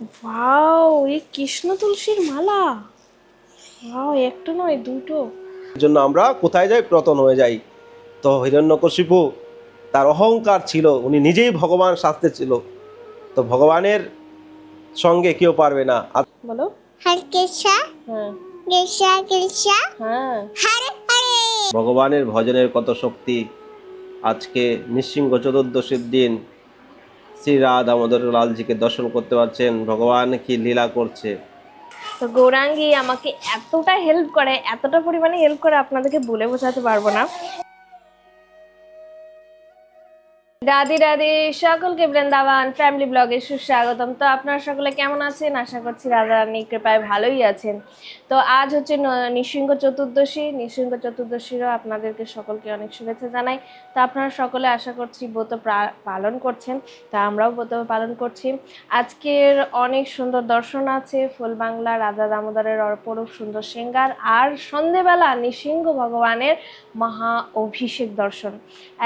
Wow এই কৃষ্ণ তুলসীর মালা। Wow একটা নয় দুটো। এর জন্য আমরা কোথায় যাই প্রতন হয়ে যাই। তো হিরণ্যকশিপু তার অহংকার ছিল উনি নিজেই ভগবান শাস্তে ছিল। তো ভগবানের সঙ্গে কেউ পারবে না। বলো। হরে কৃষ্ণ। হ্যাঁ। কৃষ্ণ কৃষ্ণ। হ্যাঁ। হরে হরে। ভগবানের ভজনের কত শক্তি। আজকে নৃসিংহ চতুর্দশীর দিন শ্রী দামোদর লালজিকে দর্শন করতে পারছেন। ভগবান কি লীলা করছে? তো গৌরাঙ্গী আমাকে এতটা হেল্প করে, এতটা পরিমাণে হেল্প করে আপনাদেরকে বলে বোঝাতে পারব না। রাধে রাধে, সকলকে বৃন্দাবান ফ্যামিলি ব্লগে সুস্বাগতম। তো আপনারা সকলে কেমন আছেন? আশা করছি রাধা রানীর কৃপায় ভালোই আছেন। তো আজ হচ্ছে নৃসিংহ চতুর্দশী। নৃসিংহ চতুর্দশীরও আপনাদেরকে সকলকে অনেক শুভেচ্ছা জানাই। তো আপনারা সকলে আশা করছি ব্রত পালন করছেন। তা আমরাও ব্রত পালন করছি। আজকের অনেক সুন্দর দর্শন আছে। ফুল বাংলা, রাধা দামোদরের অপরূপ সুন্দর সিঙ্গার আর সন্ধেবেলা নৃসিংহ ভগবানের মহা অভিষেক দর্শন।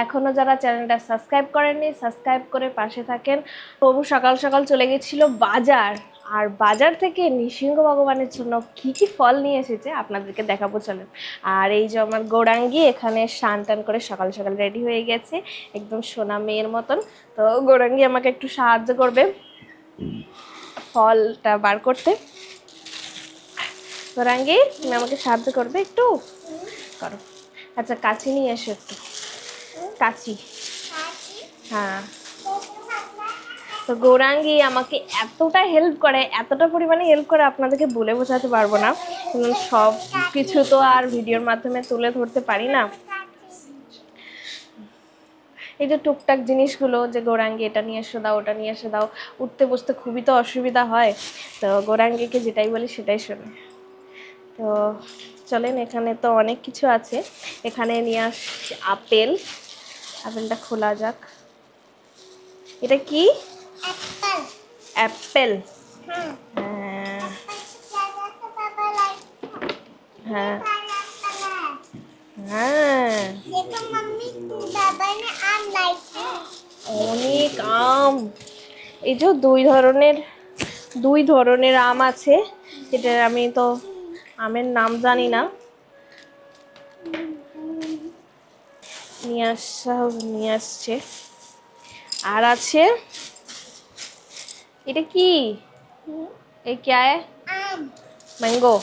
এখনও যারা চ্যানেলটা সাবস্ক্রাইব করেননি সাবস্ক্রাইব করে পাশে থাকেন। প্রভু সকাল সকাল চলে গেছিল বাজার। আর বাজার থেকে নৃসিংহ ভগবানের জন্য কি কি ফল নিয়ে এসেছে আপনাদেরকে দেখাবো, চলেন। আর এই যে আমার গৌরাঙ্গি, এখানে স্নান টান করে সকাল সকাল রেডি হয়ে গেছে, একদম সোনা মেয়ের মতন। তো গৌরাঙ্গি আমাকে একটু সাহায্য করবে ফলটা বার করতে। গৌরাঙ্গি, তুমি আমাকে সাহায্য করবে একটু? করো। আচ্ছা কাছি নিয়ে এসো একটু। কাছি হ্যাঁ। তো গৌরাঙ্গি আমাকে এতটা হেল্প করে, এতটা পরিমাণে হেল্প করে আপনাদেরকে বলে বোঝাতে পারব না। কারণ সব কিছু তো আর ভিডিওর মাধ্যমে তুলে ধরতে পারি না। এই যে টুকটাক জিনিসগুলো যে গৌরাঙ্গি এটা নিয়ে এসে দাও, ওটা নিয়ে এসে দাও, উঠতে বসতে খুবই তো অসুবিধা হয়। তো গৌরাঙ্গিকে যেটাই বলি সেটাই শোনে। তো চলেন, এখানে তো অনেক কিছু আছে। এখানে নিয়ে আসছি আপেল। আপেলটা খোলা যাক। এটা কি? অ্যাপেল হ্যাঁ। হ্যাঁ।, হ্যাঁ। অনেক আম। এই যে দুই ধরনের দুই ধরনের আম আছে এটার আমি তো আমের নাম জানি না। নিয়ে আসা নিয়ে আসছে। আর আছে? এটা কি? এ ক্যা আয়? ম্যাঙ্গো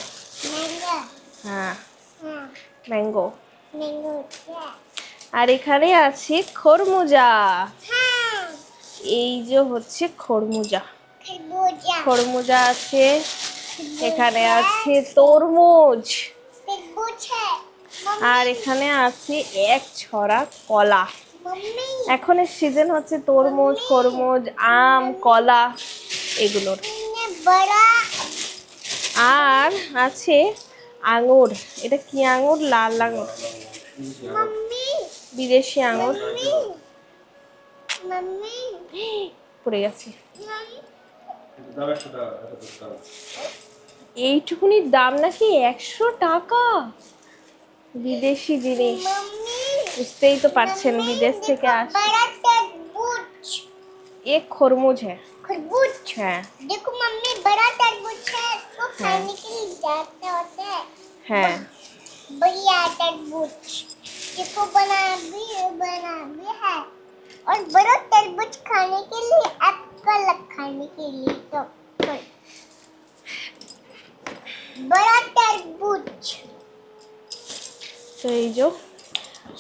হ্যাঁ। ম্যাঙ্গো আর এখানে আছে খরমুজা। এই যে হচ্ছে খরমুজা। খরমুজা। আছে। এখানে আছে তরমুজ। আর এখানে আছে এক ছড়া কলা। এখনের সিজন হচ্ছে তরমুজ খরমুজ আম কলা এগুলোর। আর আছে আঙুর। এটা কি আঙুর? লাল আঙুর। বিদেশি আঙুর। পড়ে গেছে। এইটুকুনির দাম নাকি একশো টাকা। বিদেশি জিনিস। বুঝতেই তো পারছেন বিদেশ থেকে আস बड़ा तरबूज এ খরমুজ হ্যাঁ खरबूज হ্যাঁ देखो मम्मी बड़ा तरबूज है इसको खाने के लिए जाते होते हैं হ্যাঁ बढ़िया तरबूज इसको बना भी बना भी है और बड़ा तरबूज खाने के लिए एप्पल खाने के लिए तो तो बड़ा तरबूज তো এই যে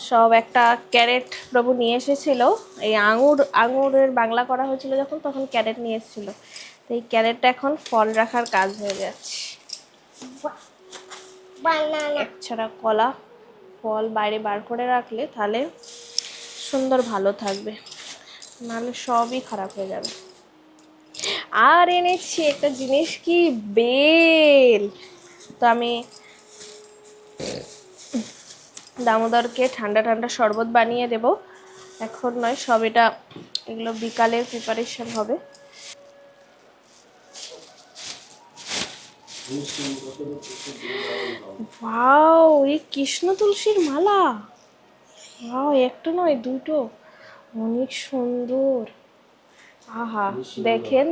সব একটা ক্যারেট প্রভু নিয়ে এসেছিল। এই আঙুর আঙুরের বাংলা করা হয়েছিল যখন তখন ক্যারেট নিয়ে এসেছিল। তো এই ক্যারেটটা এখন ফল রাখার কাজ হয়ে যাচ্ছে। এছাড়া কলা ফল বাইরে বার করে রাখলে তাহলে সুন্দর ভালো থাকবে। নাহলে সবই খারাপ হয়ে যাবে। আর এনেছি একটা জিনিস কি? বেল। তো আমি দামোদরকে ঠান্ডা ঠান্ডা শরবত বানিয়ে দেব। এখন নয় সব এটা এগুলো বিকালের প্রিপারেশন হবে। ওয়াও এই কৃষ্ণ তুলসীর মালা। ওয়াও একটা নয় দুটো। অনেক সুন্দর। আহা দেখেন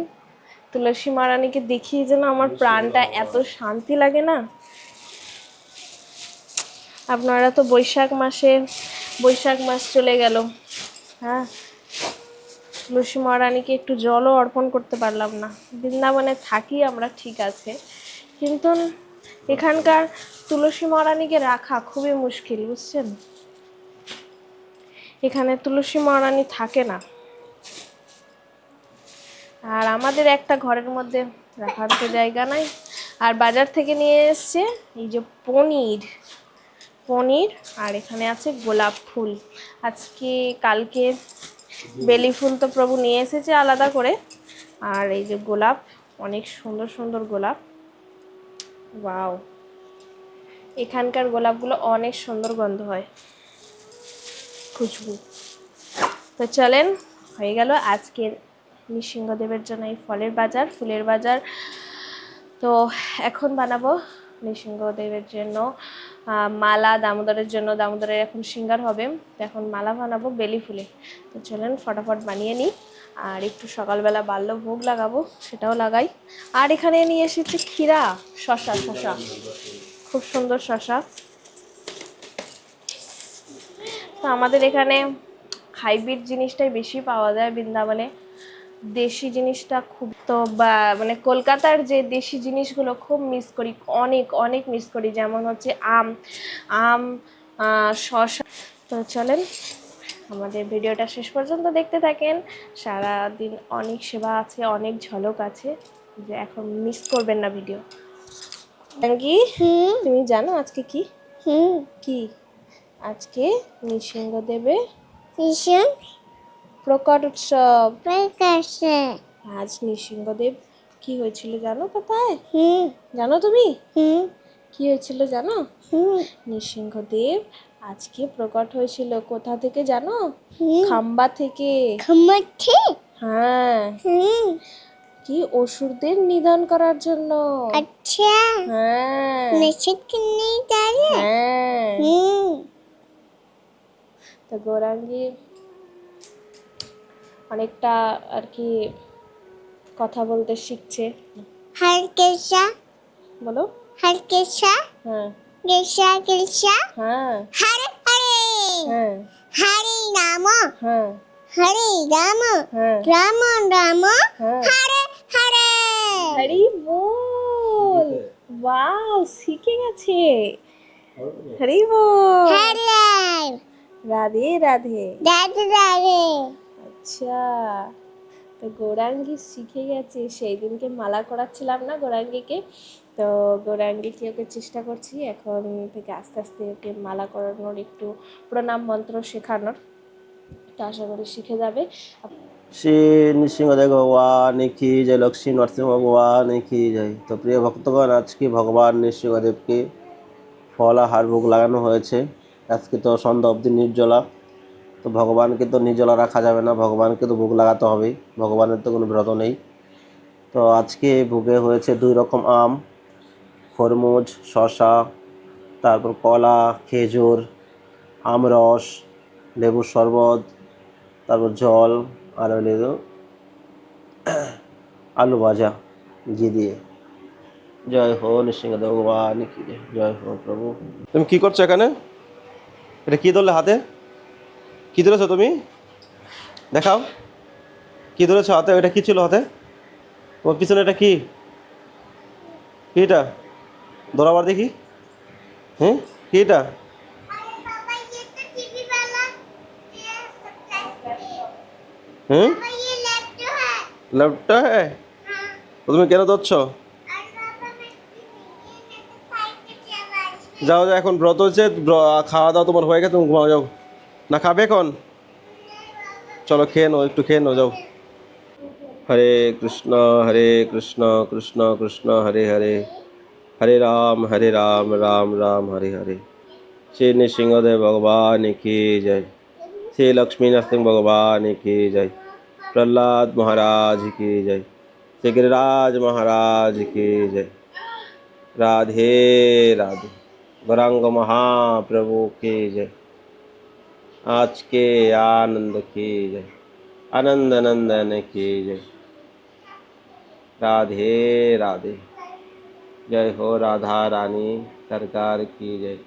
তুলসী মারানিকে দেখিয়ে যেন আমার প্রাণটা এত শান্তি লাগে না। আপনারা তো বৈশাখ মাসে বৈশাখ মাস চলে গেল। হ্যাঁ? তুলসী মহারানীকে একটু জলও অর্পণ করতে পারলাম না। বৃন্দাবনে থাকি আমরা, ঠিক আছে। কিন্তু এখানকার তুলসী মহারানীকে রাখা খুবই মুশকিল, বুঝছেন? এখানে তুলসী মহারানী থাকে না। আর আমাদের একটা ঘরের মধ্যে রাখার তো জায়গা নাই। আর বাজার থেকে নিয়ে এসছে এই যে পনির। পনির আর এখানে আছে গোলাপ ফুল। আজকে, কালকে বেলি ফুল তো প্রভু নিয়ে এসেছে আলাদা করে। আর এই যে গোলাপ, অনেক সুন্দর সুন্দর গোলাপ। ওয়াও! এখানকার গোলাপগুলো অনেক সুন্দর গন্ধ হয়। খুশবু তো চলেন, হয়ে গেল আজকের নৃসিংহদেবের জন্য এই ফলের বাজার, ফুলের বাজার। তো এখন বানাবো নৃসিংহদেবের জন্য মালা দামোদরের জন্য, দামোদরের এখন সিঙ্গার হবে। এখন মালা বানাবো, বেলি ফুলে। তো চলেন, ফটাফট বানিয়ে নিই। আর একটু সকালবেলা বাল্য ভোগ লাগাবো, সেটাও লাগাই। আর এখানে নিয়ে এসেছি ক্ষীরা, শশা শশা। খুব সুন্দর শশা। তো আমাদের এখানে হাইব্রিড জিনিসটাই বেশি পাওয়া যায় বৃন্দাবনে। দেশি জিনিসটা খুব তো বা মানে কলকাতার যে দেশি জিনিসগুলো খুব মিস করি অনেক অনেক মিস করি যেমন হচ্ছে আম আম শসা। তো চলেন আমাদের ভিডিওটা শেষ পর্যন্ত দেখতে থাকেন। সারা দিন অনেক সেবা আছে অনেক ঝলক আছে যে এখন মিস করবেন না ভিডিও কি তুমি জানো আজকে কি? হুম। কি? আজকে নৃসিংহদেবে ভীষণ প্রকট উৎসব প্রকাশে আজ নৃসিংহদেব কি হয়েছিল জানো কোথায়? জানো তুমি? কি হয়েছিল জানো? নৃসিংহদেব আজকে প্রকট হয়েছিল। কোথা থেকে জানো? খাম্বা থেকে। হ্যাঁ। কি অসুরদের নিধন করার জন্য? আচ্ছা। হ্যাঁ। হ্যাঁ। তো গৌরাঙ্গী অনেকটা আর কি কথা বলতে শিখছে। হালকেশা। বলো। হালকেশা। হ্যাঁ। গেশা গেশা। হ্যাঁ। হরে হরে। হ্যাঁ। হরে রাম। হ্যাঁ। হরে রাম। হ্যাঁ। রাম রাম। হ্যাঁ। হরে হরে। হরি বল। ওয়াও শিখে গেছে। হরি বল। হরে। রাধে রাধে। দাদু দাদু আচ্ছা। তো গৌরাঙ্গি শিখে গেছে। সেই দিনকে মালা করাচ্ছিলাম না গৌরাঙ্গিকে? তো গৌরাঙ্গিকে ওকে চেষ্টা করছি এখন থেকে আস্তে আস্তে ওকে মালা করানোর, একটু প্রণাম মন্ত্র শেখানোর। তো আশা করি শিখে যাবে। শ্রী নৃসিংহদেব ভগবান কি জয় লক্ষ্মী নরসিংহ ভগবান কি জয়। তো প্রিয় ভক্তগণ, আজকে ভগবান নৃসিংহদেবকে ফল আহার ভোগ লাগানো হয়েছে। আজকে তো সন্ধ্যা অবধি নির্জলা। তো ভগবানকে তো নিজলা রাখা যাবে না, ভগবানকে তো ভোগ লাগাতে হবে ভগবানের তো কোনো ব্রত নেই। তো আজকে ভোগে হয়েছে দুই রকম আম, খরমুজ শশা তারপর কলা, খেজুর আমরস লেবুর শরবত, তারপর জল, আর হলে আলু ভাজা, ঘি দিয়ে। জয় হো নৃসিংহদেব, ভগবান কি। জয় হো প্রভু। তুমি কি করছ এখানে? এটা কি ধরলে হাতে? কী ধরেছো তুমি? দেখাও। কী ধরেছো হাতে? ওইটা কী ছিল হাতে? তোমার পিছনে এটা কী? কী এটা ধরাবার দেখি। হ্যাঁ? কি এটা হুম ল্যাপটা হ্যাঁ? তুমি হ্যাঁ? কেন ধরছ? যাও যাও, এখন ব্রত হচ্ছে। খাওয়া দাওয়া তোমার হয়ে গেছে, তুমি ঘুমাও, যাও। ना खा कौन चलो खे नो एक खे नो जाओ हरे कृष्ण हरे कृष्ण कृष्ण कृष्ण हरे हरे हरे राम हरे राम राम राम हरे हरे श्री नृसिहदेव भगवान की जय श्री लक्ष्मी नरसिंह भगवान की जय प्रहलाद महाराज की जय श्री गिरिराज महाराज की जय राधे राधे गौरांग महाप्रभु की जय आज के आनंद की जय आनंद नंदन की जय राधे राधे जय हो राधा रानी सरकार की जय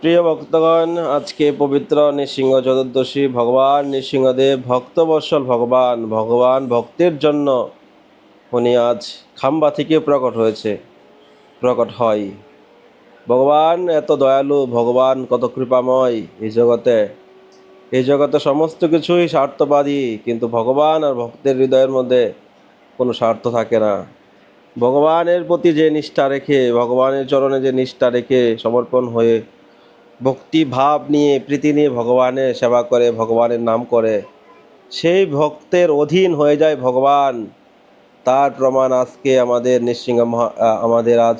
প্রিয় ভক্তগণ আজকে পবিত্র নৃসিংহ চতুর্দশী ভগবান নৃসিংহদেব ভক্তবৎসল ভগবান ভগবান ভক্তের জন্য উনি আজ খাম্বা থেকে প্রকট হয়েছে, প্রকট হয়। ভগবান এত দয়ালু, ভগবান কত কৃপাময় এই জগতে। এই জগতে সমস্ত কিছুই স্বার্থবাদী, কিন্তু ভগবান আর ভক্তের হৃদয়ের মধ্যে কোনো স্বার্থ থাকে না। ভগবানের প্রতি যে নিষ্ঠা রেখে, ভগবানের চরণে যে নিষ্ঠা রেখে সমর্পণ হয়ে ভক্তি ভাব নিয়ে, প্রীতি নিয়ে ভগবানের সেবা করে, ভগবানের নাম করে, সেই ভক্তের অধীন হয়ে যায় ভগবান। তার প্রমাণ আজকে আমাদের নৃসিংহ আমাদের আজ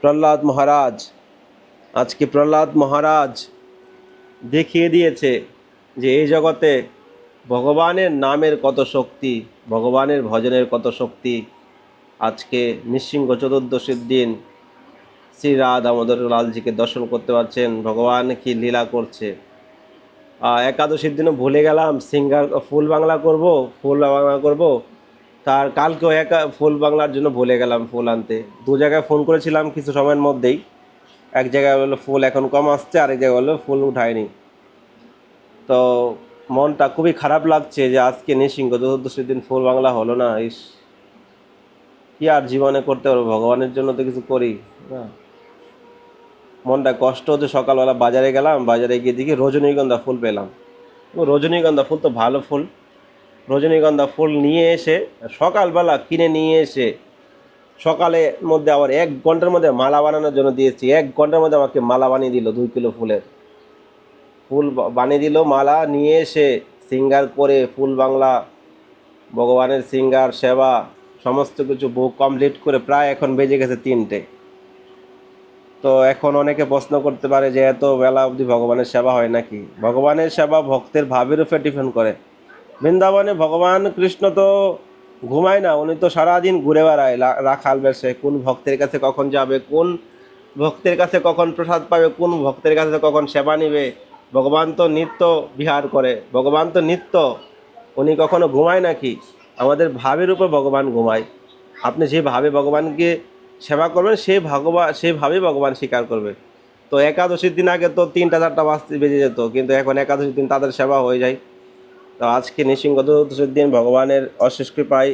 প্রহ্লাদ মহারাজ, আজকে প্রহ্লাদ মহারাজ দেখিয়ে দিয়েছে যে এই জগতে ভগবানের নামের কত শক্তি, ভগবানের ভজনের কত শক্তি। আজকে নৃসিংহ চতুর্দশীর দিন শ্রী রাধ দামোদর লালজিকে দর্শন করতে পারছেন, ভগবান কি লীলা করছে। একাদশীর দিনও ভুলে গেলাম, সিঙ্গার, ফুল বাংলা করব, ফুল বাংলা করব। তার কালকেও একা ফুল বাংলার জন্য ভুলে গেলাম ফুল আনতে। দু জায়গায় ফোন করেছিলাম কিছু সময়ের মধ্যেই। এক জায়গায় বলল ফুল এখন কম আসছে, আরেক জায়গায় বলল ফুল উঠায়নি। তো মনটা খুবই খারাপ লাগছে যে আজকে নিঃসিংহ চতুর্দশীর দিন ফুল বাংলা হলো না, ইস। কি আর জীবনে করতে পারব? ভগবানের জন্য তো কিছু করি, না। মনটা কষ্ট হচ্ছে, সকালবেলা বাজারে গেলাম, বাজারে গিয়ে দেখি রজনীগন্ধা ফুল পেলাম। রজনীগন্ধা ফুল তো ভালো ফুল। রজনীগন্ধা ফুল নিয়ে এসে, সকালবেলা কিনে নিয়ে এসে সকালের মধ্যে আবার এক ঘণ্টার মধ্যে মালা বানানোর জন্য দিয়েছি। এক ঘণ্টার মধ্যে আমাকে মালা বানিয়ে দিল, দুই কিলো ফুলের। ফুল বানিয়ে দিল, মালা নিয়ে এসে, সিঙ্গার করে, ফুল বাংলা, ভগবানের সিঙ্গার, সেবা, সমস্ত কিছু বুক কমপ্লিট করে প্রায় এখন বেজে গেছে তিনটে। তো এখন অনেকে প্রশ্ন করতে পারে যে এত বেলা অবধি ভগবানের সেবা হয় নাকি? ভগবানের সেবা ভক্তের ভাবের উপরে ডিপেন্ড করে। বৃন্দাবনে ভগবান কৃষ্ণ তো ঘুমায় না, উনি তো সারাদিন ঘুরে বেড়ায়। রাখাল বেশে কোন ভক্তের কাছে কখন যাবে, কোন ভক্তের কাছে কখন প্রসাদ পাবে, কোন ভক্তের কাছে কখন সেবা নিবে, ভগবান তো নিত্য বিহার করে, ভগবান তো নিত্য। উনি কখনো ঘুমায় নাকি? আমাদের ভাবের উপর ভগবান ঘুমায়। আপনি যে ভাবে ভগবানকে সেবা করবেন, সে ভগবান সেভাবেই ভগবান স্বীকার করবে। তো একাদশীর দিন আগে তো তিনটা, চারটা বাজতে বেজে যেত, কিন্তু এখন একাদশীর দিন তাদের সেবা হয়ে যায়। তো আজকে চতুর্দশীর দিন ভগবানের অশেষ কৃপায়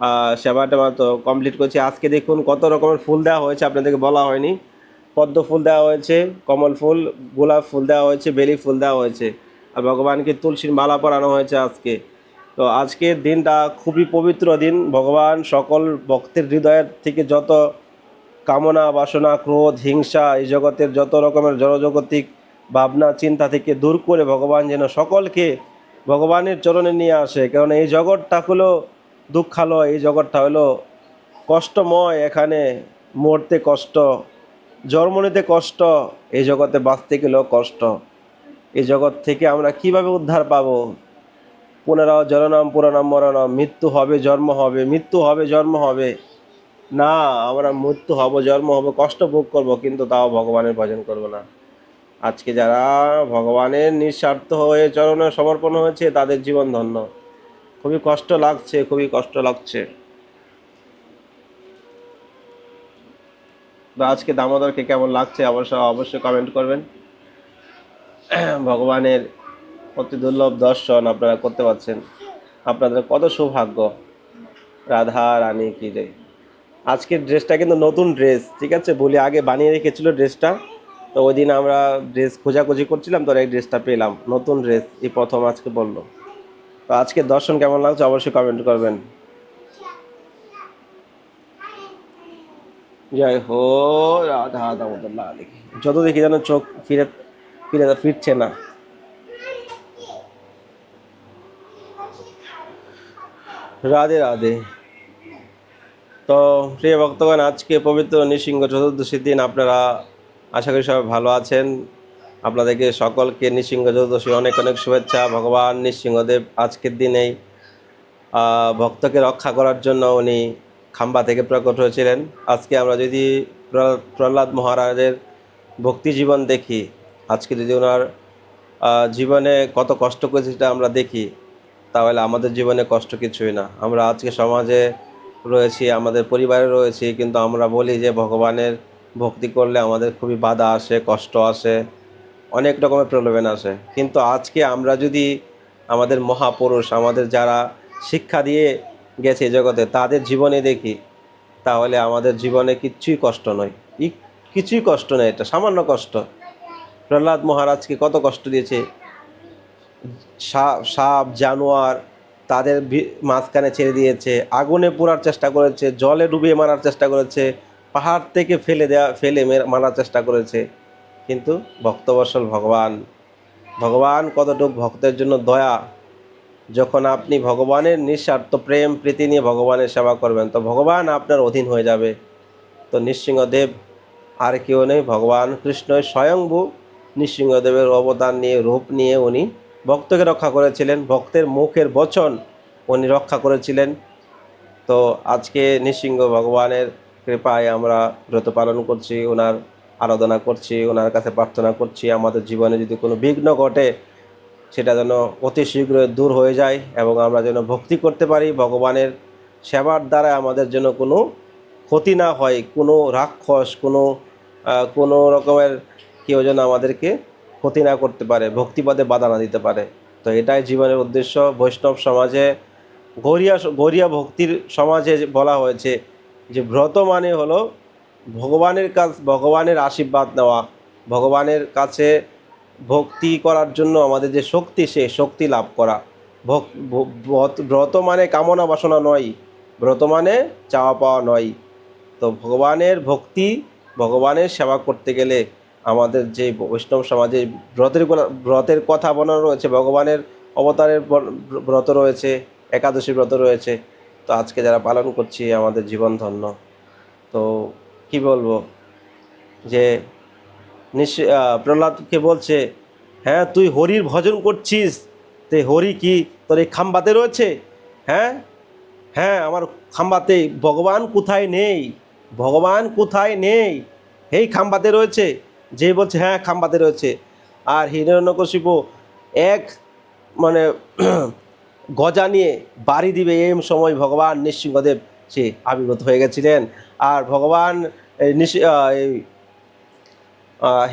সেবাটা সেবা টেবা তো কমপ্লিট করছি। আজকে দেখুন কত রকমের ফুল দেওয়া হয়েছে, আপনাদেরকে বলা হয়নি। পদ্ম ফুল দেওয়া হয়েছে, কমল ফুল, গোলাপ ফুল দেওয়া হয়েছে, বেলি ফুল দেওয়া হয়েছে, আর ভগবানকে তুলসীর মালা পরানো হয়েছে আজকে। তো আজকের দিনটা খুবই পবিত্র দিন। ভগবান সকল ভক্তের হৃদয়ের থেকে যত কামনা, বাসনা, ক্রোধ, হিংসা, এই জগতের যত রকমের জড়জগতিক ভাবনা, চিন্তা থেকে দূর করে ভগবান যেন সকলকে ভগবানের চরণে নিয়ে আসে, কারণ এই জগৎটা হলো দুঃখালয়, এই জগৎটা হলো কষ্টময়, এখানে মরতে কষ্ট, জন্ম নিতে কষ্ট, এই জগতে বাঁচতে গেলেও কষ্ট। এই জগৎ থেকে আমরা কীভাবে উদ্ধার পাবো? পুনরাও জননাম, পুরানাম মরণম মৃত্যু হবে, জন্ম হবে, মৃত্যু হবে, জন্ম হবে। না, আমরা মৃত্যু হব, জন্ম হবে, কষ্ট ভোগ করব, কিন্তু তাও ভগবানের ভজন করব না। আজকে যারা ভগবানের নিঃস্বার্থ হয়ে চরণে সমর্পণ হয়েছে, তাদের জীবন ধন্য। খুবই কষ্ট লাগছে, খুবই কষ্ট লাগছে। আজকে দামোদরকে কেমন লাগছে অবশ্য, অবশ্যই কমেন্ট করবেন। ভগবানের অতি দুর্লভ দর্শন আপনারা করতে পারছেন। আপনাদের কত সৌভাগ্য। রাধা, রানী, কি রে আজকের ড্রেসটা কিন্তু নতুন ড্রেস ঠিক আছে? বলি আগে বানিয়ে রেখেছিল ড্রেসটা তো ওই দিন আমরা ড্রেস খোঁজাখুঁজি করছিলাম, তো এই ড্রেসটা পেলাম। নতুন ড্রেস এই প্রথম আজকে বলল। তো আজকে দর্শন কেমন লাগছে? অবশ্যই কমেন্ট করবেন। জয় হো, রাধা দামোদর যত দেখি যেন চোখ ফিরে ফিরে ফিরছে না। রাধে রাধে। তো প্রিয় ভক্তগণ, আজকে পবিত্র নৃসিংহ চতুর্দশীর দিন আপনারা আশা করি সবাই ভালো আছেন। আপনাদেরকে সকলকে নৃসিংহ চতুর্দশী অনেক অনেক শুভেচ্ছা। ভগবান নৃসিংহদেব আজকের দিনেই ভক্তকে রক্ষা করার জন্য উনি খাম্বা থেকে প্রকট হয়েছিলেন। আজকে আমরা যদি প্র- প্রহ্লাদ মহারাজের ভক্তি জীবন দেখি, আজকে যদি ওনার জীবনে কত কষ্ট করেছে সেটা আমরা দেখি, তাহলে আমাদের জীবনে কষ্ট কিছুই না। আমরা আজকে সমাজে রয়েছি, আমাদের পরিবারে রয়েছি, কিন্তু আমরা বলি যে ভগবানের ভক্তি করলে আমাদের খুবই বাধা আসে, কষ্ট আসে, অনেক রকমের প্রলোভন আসে। কিন্তু আজকে আমরা যদি আমাদের মহাপুরুষ, আমাদের যারা শিক্ষা দিয়ে গেছে জগতে, তাদের জীবনে দেখি, তাহলে আমাদের জীবনে কিচ্ছুই কষ্ট নয়। ই, কিছুই কষ্ট নয় এটা, সামান্য কষ্ট। প্রহ্লাদ মহারাজকে কত কষ্ট দিয়েছে। সাপ সাপ, জানোয়ার তাদের মাঝখানে ছেড়ে দিয়েছে, আগুনে পোড়ার চেষ্টা করেছে, জলে ডুবিয়ে মারার চেষ্টা করেছে পাহাড় থেকে ফেলে দেওয়া ফেলে মেরে- মারার চেষ্টা করেছে। কিন্তু ভক্তবসল ভগবান ভগবান কতটুকু ভক্তের জন্য দয়া। যখন আপনি ভগবানের নিঃস্বার্থ প্রেম, প্রীতি নিয়ে ভগবানের সেবা করবেন, তো ভগবান আপনার অধীন হয়ে যাবে। তো নৃসিংহদেব, আর কেউ নেই। ভগবান কৃষ্ণই স্বয়ংভু নৃসিংহদেবের অবদান নিয়ে, রূপ নিয়ে উনি ভক্তকে রক্ষা করেছিলেন। ভক্তের মুখের বচন উনি রক্ষা করেছিলেন। তো আজকে নৃসিংহ ভগবানের কৃপায় আমরা ব্রত পালন করছি, ওনার আরাধনা করছি, ওনার কাছে প্রার্থনা করছি, আমাদের জীবনে যদি কোনো বিঘ্ন ঘটে, সেটা যেন অতি শীঘ্রই দূর হয়ে যায় এবং আমরা যেন ভক্তি করতে পারি, ভগবানের সেবার দ্বারা আমাদের যেন কোনো ক্ষতি না হয়, কোনো রাক্ষস, কোনো কোনো রকমের কেউ যেন আমাদেরকে ক্ষতি না করতে পারে, ভক্তিপদে বাধা না দিতে পারে। তো এটাই জীবনের উদ্দেশ্য। বৈষ্ণব সমাজে গরিয়া গরিয়া ভক্তির সমাজে বলা হয়েছে যে ব্রত মানে হলো ভগবানের কাছ, ভগবানের আশীর্বাদ নেওয়া, ভগবানের কাছে ভক্তি করার জন্য আমাদের যে শক্তি, সে শক্তি লাভ করা। ব্রত- মানে কামনা বাসনা নয়, ব্রত মানে চাওয়া পাওয়া নয়। তো ভগবানের ভক্তি, ভগবানের সেবা করতে গেলে আমাদের যে বৈষ্ণব সমাজে ব্রতের ব্রতের কথা বলানো রয়েছে, ভগবানের অবতারের ব্রত রয়েছে, একাদশী ব্রত রয়েছে তো আজকে যারা পালন করছি আমাদের জীবন ধন্য। তো কি বলব? যে প্রহ্লাদকে বলছে হ্যাঁ তুই হরির ভজন করছিস, তে হরি কি তোর এই খাম্বাতে রয়েছে? হ্যাঁ হ্যাঁ আমার খাম্বাতে, ভগবান কোথায় নেই? ভগবান কোথায় নেই? এই খাম্বাতে রয়েছে। যে বলছে হ্যাঁ খাম্বাতে রয়েছে। আর হিরণ্যকশিপু এক মানে গজা নিয়ে বাড়ি দিবে এই সময় ভগবান নৃসিংহদেব সে আবির্ভূত হয়ে গেছিলেন। আর ভগবান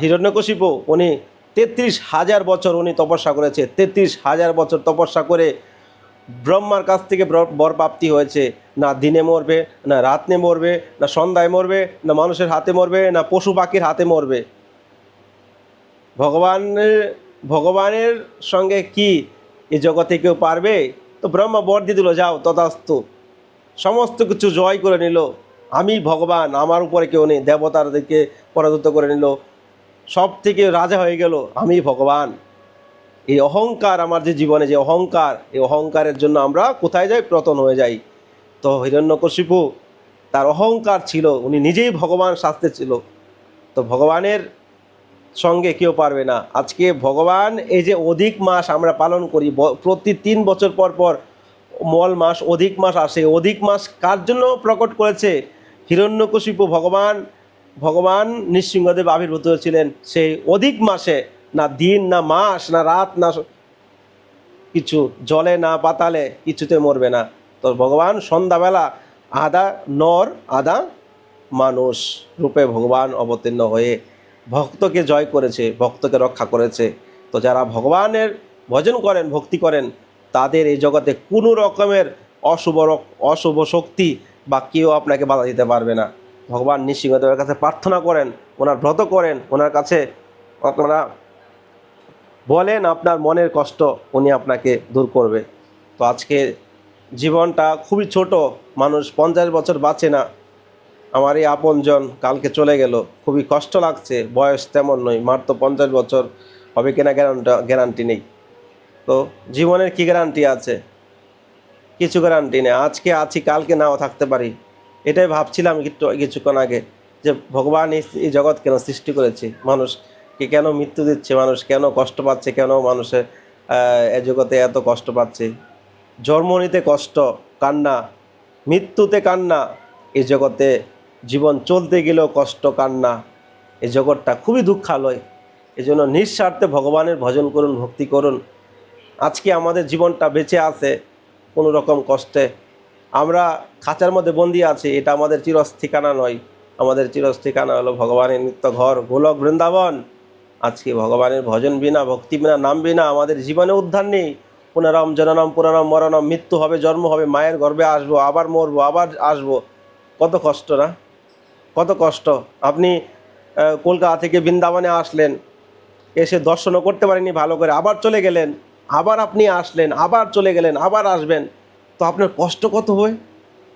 হিরণ্যকশিপু, উনি তেত্রিশ হাজার বছর উনি তপস্যা করেছে। তেত্রিশ হাজার বছর তপস্যা করে ব্রহ্মার কাছ থেকে ব্র- প্রাপ্তি হয়েছে। না দিনে মরবে, না রাত্রে মরবে, না সন্ধ্যায় মরবে, না মানুষের হাতে মরবে, না পশু পাখির হাতে মরবে। ভগবানের ভগবানের সঙ্গে কি এই জগতে কেউ পারবে? তো ব্রহ্মা বর দিয়ে দিল, যাও, তথাস্তু। সমস্ত কিছু জয় করে নিল। আমি, ভগবান, আমার উপরে কেউ নেই। দেবতাদেরকে পরাজিত করে নিল। সব থেকে রাজা হয়ে গেল আমি, ভগবান। এই অহংকার আমার যে জীবনে, যে অহংকার, এই অহংকারের জন্য আমরা কোথায় যাই? প্রতন হয়ে যাই। তো হিরণ্যকশিপু, তার অহংকার ছিল, উনি নিজেই ভগবান শাস্তে ছিল। তো ভগবানের সঙ্গে কেউ পারবে না। আজকে ভগবান এই যে অধিক মাস আমরা পালন করি প্রতি তিন বছর পর পর মল মাস, অধিক মাস আসে। অধিক মাস কার জন্য প্রকট করেছে? হিরণ্যকশিপু ভগবান ভগবান নৃসিংহদেব আবির্ভূত হয়েছিলেন সেই অধিক মাসে। না দিন, না মাস, না রাত, না কিছু জলে, না পাতালে কিছুতে মরবে না। তো ভগবান সন্ধ্যাবেলা আধা নর আধা মানুষ রূপে ভগবান অবতীর্ণ হয়ে ভক্তকে জয় করেছে, ভক্তকে রক্ষা করেছে। তো যারা ভগবানের ভজন করেন, ভক্তি করেন, তাদের এই জগতে কোনো রকমের অশুভ অশুভ শক্তি বা কেউ আপনাকে বাধা দিতে পারবে না। ভগবান নৃসিংহদেবের কাছে প্রার্থনা করেন, ওনার ব্রত করেন, ওনার কাছে আপনারা বলেন আপনার মনের কষ্ট, উনি আপনাকে দূর করবে। তো আজকে জীবনটা খুবই ছোট, মানুষ পঞ্চাশ বছর বাঁচে না। আমার এই আপনজন কালকে চলে গেল। খুবই কষ্ট লাগছে, বয়স তেমন নয় তো পঞ্চাশ বছর, হবে কিনা গ্যারান্টি গ্যারান্টি নেই। তো জীবনের কি গ্যারান্টি আছে? কিছু গ্যারান্টি নেই। আজকে আছি, কালকে নাও থাকতে পারি। এটাই ভাবছিলাম কিছুক্ষণ আগে যে ভগবান এই জগৎ কেন সৃষ্টি করেছে? মানুষকে কেন মৃত্যু দিচ্ছে? মানুষ কেন কষ্ট পাচ্ছে? কেন মানুষের এ জগতে এত কষ্ট পাচ্ছে? জন্ম নিতে কষ্ট, কান্না, মৃত্যুতে কান্না, এই জগতে জীবন চলতে গেলেও কষ্ট, কান্না এই জগৎটা খুবই দুঃখালয়। এজন্য নিঃস্বার্থে ভগবানের ভজন করুন, ভক্তি করুন। আজকে আমাদের জীবনটা বেঁচে আছে কোনো রকম কষ্টে। আমরা খাঁচার মধ্যে বন্দি আছি, এটা আমাদের চিরস্থিকানা নয়। আমাদের চিরস্থিকানা হলো ভগবানের নিত্য ঘর, গোলক বৃন্দাবন। আজকে ভগবানের ভজন বিনা, ভক্তি বিনা, নাম বিনা আমাদের জীবনে উদ্ধার নেই। পুনরাম জননম, পুনরাম মরণম, মৃত্যু হবে, জন্ম হবে, মায়ের গর্ভে আসব, আবার মরবো, আবার আসব। কত কষ্ট না? কষ্ট। আপনি কলকাতা থেকে বৃন্দাবনে আসলেন, এসে দর্শনও করতে পারেনি ভালো করে, আবার চলে গেলেন, আবার আপনি আসলেন, আবার চলে গেলেন, আবার আসবেন। তো আপনার কষ্ট কত হয়?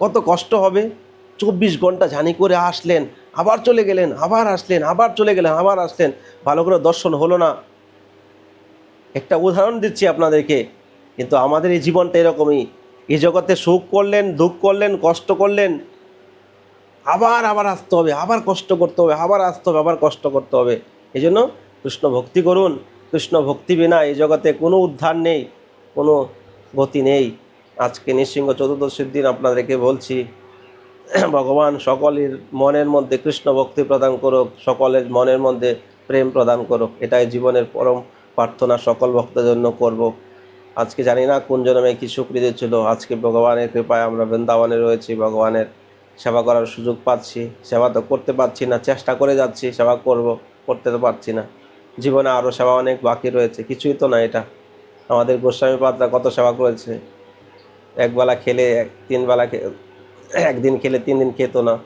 কত কষ্ট হবে? চব্বিশ ঘণ্টা জানি করে আসলেন, আবার চলে গেলেন, আবার আসলেন, আবার চলে গেলেন, আবার আসলেন। ভালো করে দর্শন হলো না। একটা উদাহরণ দিচ্ছি আপনাদেরকে, কিন্তু আমাদের এই জীবনটা এরকমই। এই জগতে সুখ করলেন, দুঃখ করলেন, কষ্ট করলেন আবার আবার আসতে হবে, আবার কষ্ট করতে হবে, আবার আসতে হবে, আবার কষ্ট করতে হবে। এই জন্য কৃষ্ণ ভক্তি করুন। কৃষ্ণ ভক্তি বিনা এই জগতে কোনো উদ্ধার নেই, কোনো গতি নেই। আজকে নৃসিংহ চতুর্দশীর দিন আপনাদেরকে বলছি, ভগবান সকলের মনের মধ্যে কৃষ্ণ ভক্তি প্রদান করুক, সকলের মনের মধ্যে প্রেম প্রদান করুক। এটাই জীবনের পরম প্রার্থনা সকল ভক্তের জন্য করব। আজকে জানি না কোন জন্মে কি সুকৃতি ছিল। আজকে ভগবানের কৃপায় আমরা বৃন্দাবনে রয়েছি, ভগবানের সেবা করার সুযোগ পাচ্ছি, সেবা তো করতে পারছি না, চেষ্টা করে যাচ্ছি, সেবা করব, করতে তো পারছি না। জীবনে আরও সেবা অনেক বাকি রয়েছে, কিছুই তো না এটা। আমাদের গোস্বামী পাত্রা কত সেবা করেছে। একবেলা খেলে এক- তিন বেলা একদিন খেলে তিন দিন খেত না।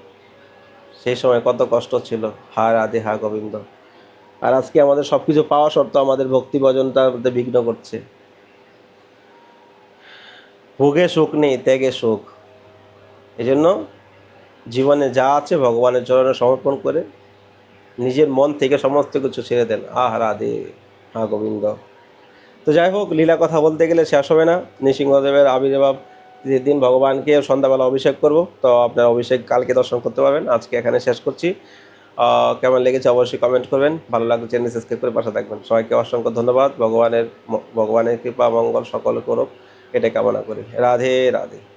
সেই সময় কত কষ্ট ছিল। হা রাধে, হা গোবিন্দ। আর আজকে আমাদের সব কিছু পাওয়া সত্ত্বেও আমাদের ভক্তি ভজনটা বিঘ্ন করছে। ভোগে সুখ নেই, ত্যাগে সুখ। এই জন্য জীবনে যা আছে ভগবানের চরণে সমর্পণ করে নিজের মন থেকে সমস্ত কিছু ছেড়ে দেন। আহ, রাধে হা গোবিন্দ। তো যাই হোক, লীলা কথা বলতে গেলে শেষ হবে না। নৃসিংহদেবের আবির্ভাব দিন ভগবানকে সন্ধ্যাবেলা অভিষেক করব, তো আপনার অভিষেক কালকে দর্শন করতে পারবেন। আজকে এখানে শেষ করছি। কেমন লেগেছে অবশ্যই কমেন্ট করবেন। ভালো লাগলে চ্যানেল সাবস্ক্রাইব করে পাশে থাকবেন। সবাইকে অসংখ্য ধন্যবাদ। ভগবানের ভগবানের কৃপা, মঙ্গল সকল করুক। এটা কামনা করি। রাধে রাধে।